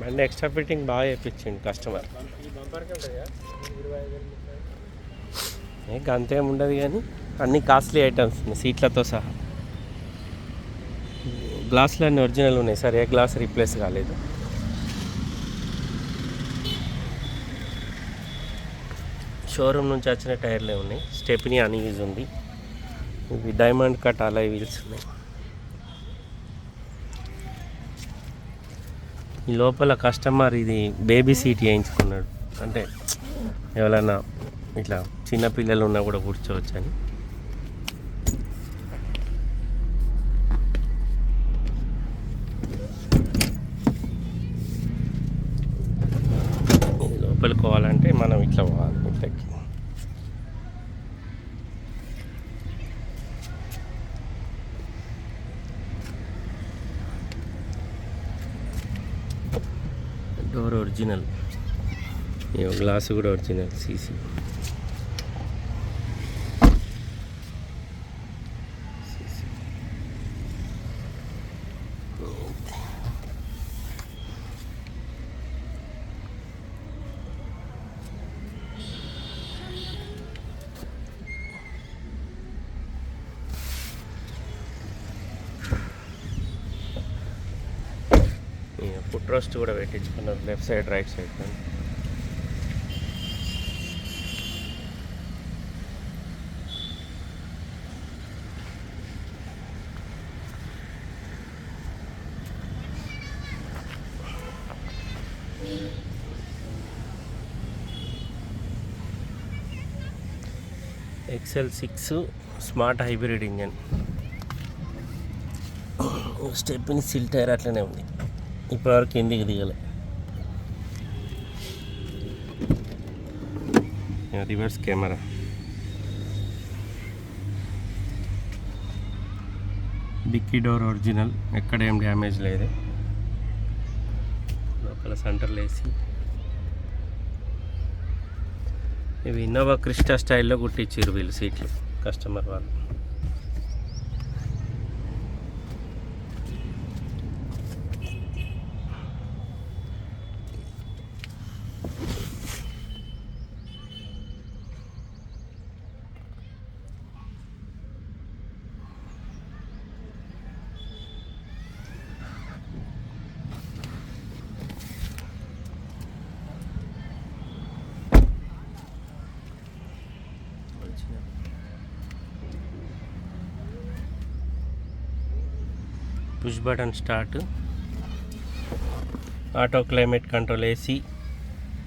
బండి extra fitting బాగా చేయించిండు customer ఈ బంపర్కి అంతేం ఉండదు కానీ అన్ని కాస్ట్లీ ఐటమ్స్ ఉన్నాయి సీట్లతో సహా. గ్లాసులు అన్నీ ఒరిజినల్ ఉన్నాయి సార్ ఏ గ్లాస్ రీప్లేస్ కాలేదు. షోరూమ్ నుంచి వచ్చిన టైర్లే ఉన్నాయి స్టెప్ని అన్యూజ్ ఉంది. ఇవి డైమండ్ కట్ అలా వీల్స్ ఉన్నాయి. ఈ లోపల కస్టమర్ ఇది బేబీ సీట్ వేయించుకున్నాడు. అంటే ఎవరైనా ఇట్లా చిన్నపిల్లలు ఉన్నా కూడా కూర్చోవచ్చు అని లోపలికి పోవాలంటే మనం ఇట్లా పోవాలి. ఇట్లకి డోర్ ఒరిజినల్ ఈ గ్లాస్ కూడా ఒరిజినల్ సీసీ ఫుట్ కూడా పెట్టించుకున్నారు left side right side XL six smart hybrid engine stepney seal tyre అట్లనే ఉంది. ఇప్పటివరకు కిందికి దిగలే reverse camera dickey door original ఎక్కడ ఏం డ్యామేజ్ లేదు లోపల సెంటర్లో వేసి ఇవి ఇన్నోవా క్రిస్టా స్టైల్లో కుట్టించారు వీళ్ళు సీట్లు కస్టమర్ వాళ్ళు push button start. Auto climate control AC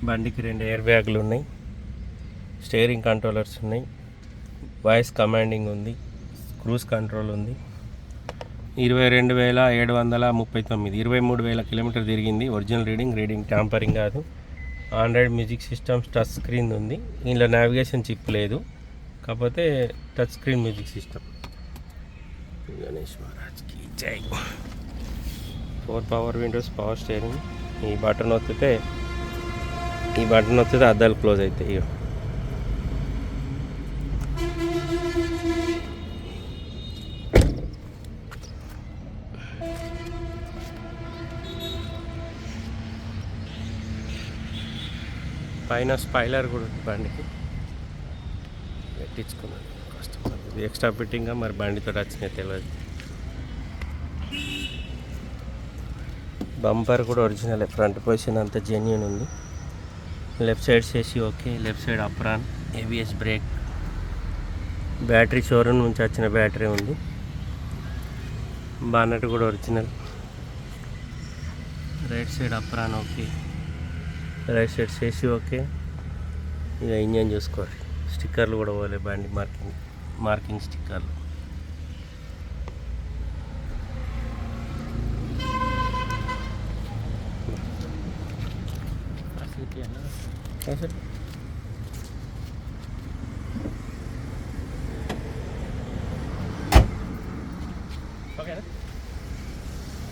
బండికి రెండు ఎయిర్ బ్యాగులు ఉన్నాయి. స్టీరింగ్ కంట్రోలర్స్ ఉన్నాయి. వాయిస్ కమాండింగ్ ఉంది. క్రూజ్ కంట్రోల్ ఉంది. ఇరవై రెండు వేల ఏడు వందల ముప్పై తొమ్మిది. ఇరవై మూడు వేల కిలోమీటర్ తిరిగింది. ఒరిజినల్ రీడింగ్ రీడింగ్ ట్యాంపరింగ్ కాదు. Android music systems touch screen ఉంది. ఇందులో నావిగేషన్ చిప్ లేదు. కాకపోతే touch screen music system. Ganesh మహారాజ్కి జై. Four power windows power steering ఈ బటన్ ఒత్తితే ఈ బటన్ ఒత్తితే అద్దాలు క్లోజ్ అవుతాయి ఇక పైన స్పైలర్ కూడా ఉంది బండికి. పెట్టించుకున్నాను కష్టం ఇది ఎక్స్ట్రా ఫిట్టింగ్గా మరి బండితో వచ్చినాయి తెలియదు బంపర్ కూడా ఒరిజినల్ ఫ్రంట్ పొజిషన్ అంతా జెన్యున్ ఉంది. లెఫ్ట్ సైడ్ చేసి okay left side apron ABS brake battery showroom నుంచి వచ్చిన బ్యాటరీ ఉంది. బానట్ కూడా original right side apron okay. Right side చేసి ఓకే. ఇక ఇంజన్ చూసుకోవాలి. స్టిక్కర్లు కూడా పోలే బండి మార్కింగ్. మార్కింగ్ స్టిక్కర్లు సిటీ అన్న సార్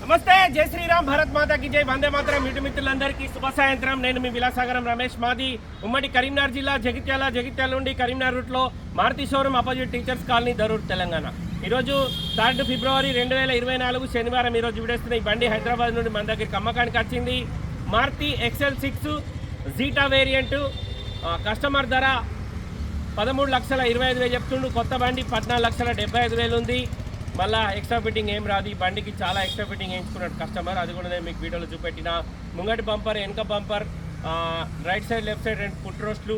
నమస్తే జై శ్రీరామ్ భారత్ మాతాకి జై. వందే మాత్రం ఇటు మిత్రులందరికీ శుభ సాయంత్రం. నేను మీ విలాసాగరం రమేష్. మాది ఉమ్మడి కరీంనగర్ జిల్లా జగిత్యాల జగిత్యాల నుండి కరీంనగర్ రూట్లో Maruti showroom opposite teachers colony Darur Telangana. ఈరోజు థర్డ్ ఫిబ్రవరి రెండు వేల ఇరవై నాలుగు శనివారం ఈరోజు విడేస్తున్న ఈ బండి హైదరాబాద్ నుండి మన దగ్గరికి అమ్మకానికి వచ్చింది. Maruti XL six Zeta variant customer ధర పదమూడు లక్షల ఇరవై ఐదు వేలు చెప్తుండు. కొత్త బండి పద్నాలుగు లక్షల డెబ్బై ఐదు వేలు ఉంది. మళ్ళీ ఎక్స్ట్రా ఫిట్టింగ్ ఏం రాదు. ఈ బండికి చాలా ఎక్స్ట్రా ఫిట్టింగ్ వేయించుకున్నాడు కస్టమర్ అది కూడా నేను మీకు వీడియోలో చూపెట్టిన. ముంగటి బంపర్ వెనక bumper right side left side రెండు ఫుట్ రోస్ట్లు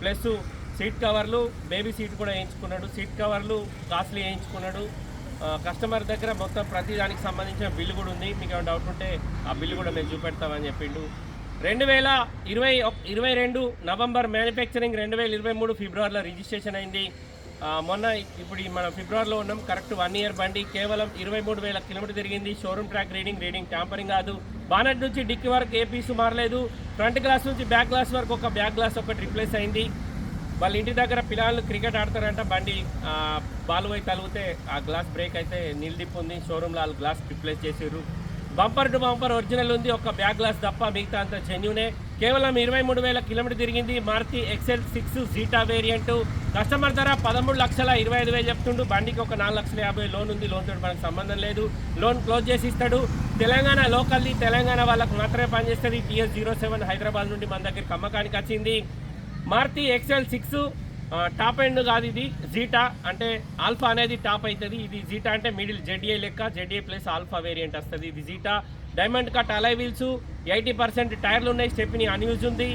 ప్లస్ సీట్ కవర్లు బేబీ సీట్ కూడా వేయించుకున్నాడు. సీట్ కవర్లు కాస్ట్లీ వేయించుకున్నాడు. కస్టమర్ దగ్గర మొత్తం ప్రతి దానికి సంబంధించిన బిల్లు కూడా ఉంది. మీకు ఏమైనా డౌట్ ఉంటే ఆ బిల్లు కూడా మేము చూపెడతామని చెప్పిండు. రెండు వేల ఇరవై ఇరవై రెండు నవంబర్ మ్యానుఫ్యాక్చరింగ్ రెండు వేల ఇరవై మూడు ఫిబ్రవరిలో రిజిస్ట్రేషన్ అయింది. మొన్న ఇప్పుడు మనం ఫిబ్రవరిలో ఉన్నాం. కరెక్ట్ వన్ ఇయర్ బండి. కేవలం ఇరవై మూడు వేల కిలోమీటర్ తిరిగింది. Showroom track reading reading tampering కాదు. బానెట్ నుంచి డిక్కి వరకు ఏ పీసు మారలేదు. ఫ్రంట్ గ్లాస్ నుంచి బ్యాక్ గ్లాస్ వరకు ఒక బ్యాక్ గ్లాస్ ఒకటి రిప్లేస్ అయింది. వాళ్ళ ఇంటి దగ్గర పిల్లలు క్రికెట్ ఆడతారంట. బండి బాలు బాల్ పోయి తలిగితే ఆ గ్లాస్ బ్రేక్ అయితే నిల్దిప్పు ఉంది. షోరూమ్లో వాళ్ళు గ్లాస్ రిప్లేస్ చేసారు బంపర్ టు బంపర్ ఒరిజినల్ ఉంది. ఒక బ్యాక్ గ్లాస్ తప్ప మిగతా అంత జెన్యునే. కేవలం ఇరవై మూడు వేల కిలోమీటర్ తిరిగింది. Maruti XL six Zeta variant customer ధర పదమూడు లక్షల ఇరవై ఐదు వేలు చెప్తుండు. బండికి ఒక నాలుగు లక్షల యాభై లోన్ ఉంది. లోన్ తోటి మనకు సంబంధం లేదు. లోన్ క్లోజ్ చేసి ఇస్తాడు. తెలంగాణ లోకల్ది తెలంగాణ వాళ్ళకు మాత్రమే పనిచేస్తుంది టీఎస్ జీరో సెవెన్ హైదరాబాద్ నుండి మన దగ్గరికి అమ్మకానికి వచ్చింది. Maruti XL six top end కాదు ఇది జీటా. అంటే ఆల్ఫా అనేది టాప్ అవుతుంది ఇది జీటా అంటే మిడిల్ జెడ్ఏ లెక్క. Z A plus alpha variant వస్తుంది. ఇది Zeta. Diamond cut alloy wheels eighty percent టైర్లు ఉన్నాయి. స్టెప్ని అన్యూజ్ ఉంది.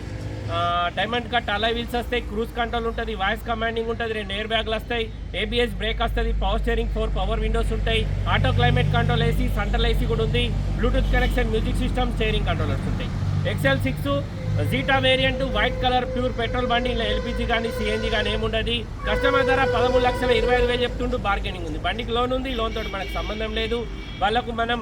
డైమండ్ కట్ అలై వీల్స్ వస్తాయి. క్రూజ్ కంట్రోల్ ఉంటుంది. వాయిస్ కమాండింగ్ ఉంటుంది. రెండు ఎయిర్ బ్యాగ్లు వస్తాయి. ఏబిఎస్ బ్రేక్ వస్తుంది. Power steering four power windows ఉంటాయి. Auto climate control AC central AC కూడా ఉంది. Bluetooth connection music system steering controllers ఉంటాయి. XL six Zeta variant white colour pure petrol బండి ఇలా ఎల్పిజి కానీ సిఎన్జి కానీ ఏముండదు. కస్టమర్ ధర పదమూడు లక్షల ఇరవై ఐదు వేలు చెప్తుంటూ బార్గెనింగ్ ఉంది. బండికి లోన్ ఉంది లోన్ తోటి మనకు సంబంధం లేదు. వాళ్ళకు మనం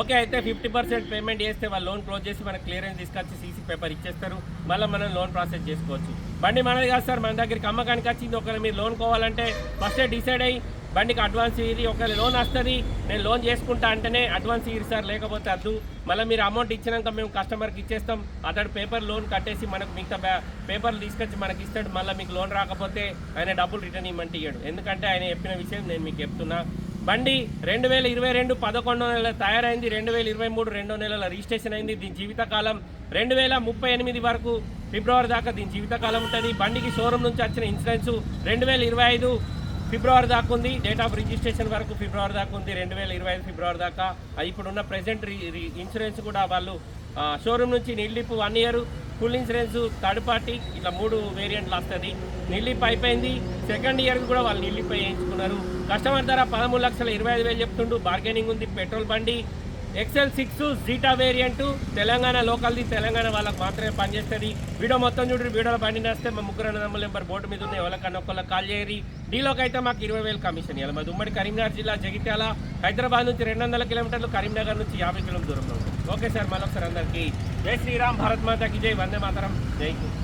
ఓకే అయితే ఫిఫ్టీ పర్సెంట్ పేమెంట్ చేస్తే వాళ్ళు లోన్ క్లోజ్ చేసి మనకు క్లియరెన్స్ తీసుకొచ్చి సీసీ పేపర్ ఇచ్చేస్తారు. మళ్ళీ మనం లోన్ ప్రాసెస్ చేసుకోవచ్చు. బండి మనది కాదు సార్ మన దగ్గరికి అమ్మకానికి వచ్చింది. ఒకవేళ మీరు లోన్ కోవాలంటే ఫస్టే డిసైడ్ అయ్యి బండికి అడ్వాన్స్ ఇది ఒకవేళ లోన్ వస్తుంది నేను లోన్ చేసుకుంటా అంటేనే అడ్వాన్స్ ఇయ్యి సార్ లేకపోతే అద్దు మళ్ళీ మీరు అమౌంట్ ఇచ్చినాక మేము కస్టమర్కి ఇచ్చేస్తాం. అతడు పేపర్ లోన్ కట్టేసి మనకు మిగతా పేపర్లు తీసుకొచ్చి మనకి ఇస్తాడు. మళ్ళీ మీకు లోన్ రాకపోతే ఆయన డబ్బులు రిటర్న్ ఇవ్వమంటే ఇయ్యాడు. ఎందుకంటే ఆయన చెప్పిన విషయం నేను మీకు చెప్తున్నా. బండి రెండు వేల ఇరవై రెండు పదకొండో నెల తయారైంది. రెండు వేల ఇరవై మూడు రెండో నెలల రిజిస్ట్రేషన్ అయింది. దీని జీవితకాలం రెండు వేల ముప్పై ఎనిమిది వరకు ఫిబ్రవరి దాకా దీని జీవితకాలం ఉంటుంది. బండికి షోరూమ్ నుంచి వచ్చిన ఇన్సూరెన్స్ రెండు వేల ఇరవై ఐదు ఫిబ్రవరి దాకా ఉంది. డేట్ ఆఫ్ రిజిస్ట్రేషన్ వరకు ఫిబ్రవరి దాకా ఉంది. రెండు వేల ఇరవై ఐదు ఫిబ్రవరి దాకా. ఇప్పుడున్న ప్రెసెంట్ ఇన్సూరెన్స్ కూడా వాళ్ళు షోరూమ్ నుంచి నిల్లిపు one year full insurance third party ఇట్లా మూడు వేరియంట్లు వస్తుంది నిల్లిపు అయిపోయింది. సెకండ్ ఇయర్ కూడా వాళ్ళు నిల్లిప్ వేయించుకున్నారు కస్టమర్ ధర పదమూడు లక్షల ఇరవై ఐదు వేలు చెప్తుండు. బార్గెనింగ్ ఉంది. పెట్రోల్ బండి XL six Zeta variant Telangana లోకల్ది Telangana వాళ్ళకి మాత్రమే పనిచేస్తుంది. వీడియో మొత్తం చూడండి వీడియోలో బండి నేస్తే మా ముగ్గురు అన్నదమ్ముల నెంబర్ బోర్డు మీద ఉన్న ఎవరికన్నా ఒకళ్ళకి కాల్ చేయరి డీలోకి అయితే మాకు ఇరవై వేలు కమిషన్ ఇవ్వాలి మాది ఉమ్మడి కరీంనగర్ జిల్లా జగిత్యాల. హైదరాబాద్ నుంచి రెండు వందల కిలోమీటర్లు కరీంనగర్ నుంచి యాభై కిలోమీటర్ దూరంలో ఓకే సార్ మళ్ళొకసారి అందరికీ. జై శ్రీరామ్ భారత్ మాతకి జై వందే మాతరం. జై హింద్.